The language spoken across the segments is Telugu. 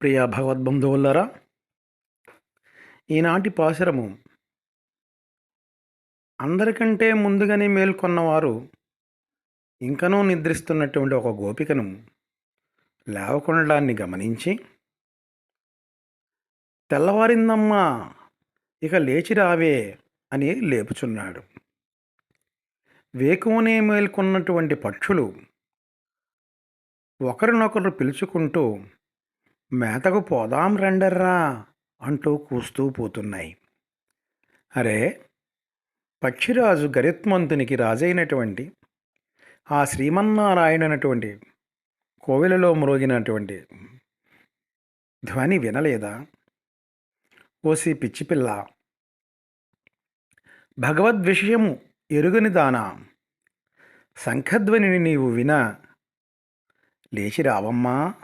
ప్రియ భగవద్బంధువులరా ఈనాటి పాశరము అందరికంటే ముందుగానే మేల్కొన్నవారు ఇంకనూ నిద్రిస్తున్నటువంటి ఒక గోపికను లేవకొనడాన్ని గమనించి తెల్లవారిందమ్మా ఇక లేచి రావే అని లేపుచున్నాడు. వేకువనే మేల్కొన్నటువంటి పక్షులు ఒకరినొకరు పిలుచుకుంటూ మేతకు పోదాం రండర్రా అంటూ కూస్తూ పోతున్నాయి. అరే పక్షిరాజు గరిత్మంతునికి రాజైనటువంటి ఆ శ్రీమన్నారాయణనటువంటి కోవెలలో మ్రోగినటువంటి ధ్వని వినలేదా? ఓసి పిచ్చిపిల్ల భగవద్విషయము ఎరుగని దానా? శంఖధ్వనిని నీవు విన? లేచి రావమ్మా.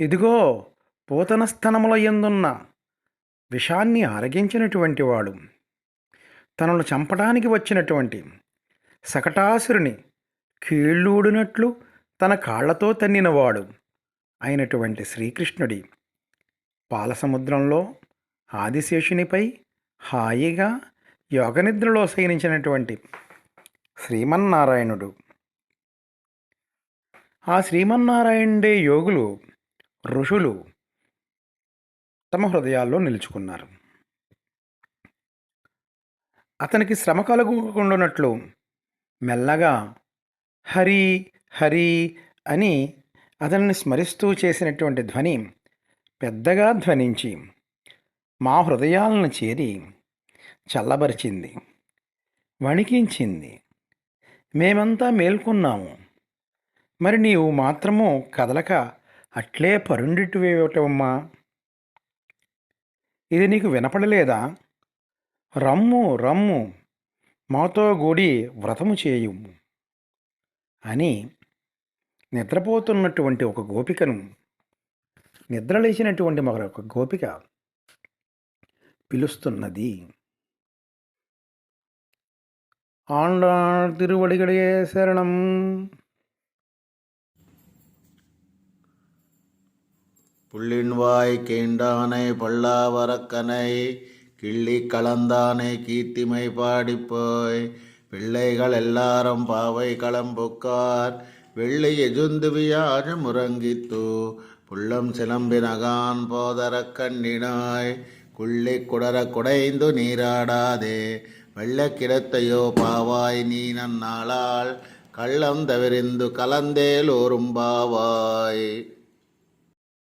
ఇదిగో పూతన స్థనముల ఎందున్న విషాన్ని ఆరగించినటువంటి వాడు తనను చంపడానికి వచ్చినటువంటి సకటాసురుని కీళ్ళూడినట్లు తన కాళ్ళతో తన్నినవాడు అయినటువంటి శ్రీకృష్ణుడి. పాలసముద్రంలో ఆదిశేషునిపై హాయిగా యోగనిద్రలో శయనించినటువంటి శ్రీమన్నారాయణుడు. ఆ శ్రీమన్నారాయణుడే యోగులు ఋషులు తమ హృదయాల్లో నిలుచుకున్నారు. అతనికి శ్రమ కలుగుకుండానట్లు మెల్లగా హరి హరి అని అతనిని స్మరిస్తూ చేసినటువంటి ధ్వని పెద్దగా ధ్వనించి మా హృదయాలను చేరి చల్లబరిచింది వణికించింది. మేమంతా మేల్కొన్నాము. మరి నీవు మాత్రము కదలక అట్లే పరుండిటివేయటమ్మా ఇది నీకు వినపడలేదా? రమ్ము రమ్ము మాతో గూడి వ్రతము చేయు అని నిద్రపోతున్నటువంటి ఒక గోపికను నిద్రలేచినటువంటి మరొక గోపిక పిలుస్తున్నది. ఆండాళ్ తిరువడిగడే శరణం புள்ளின்வாய் கேண்டானை பல்லாவரக்கனை கிள்ளி கலந்தானை கீர்த்திமை பாடிப்போய். பிள்ளைகள் எல்லாரும் பாவை களம்புக்கார் வெள்ளி எஜுந்து வியாழ முறங்கித்து புள்ளம் சிலம்பினகான் போதர கண்ணினாய். குள்ளி குடர குடைந்து நீராடாதே. வெள்ளக்கிடத்தையோ பாவாய் நீ நன்னாளால் கள்ளம் தவிரிந்து கலந்தேலோரும் பாவாய்.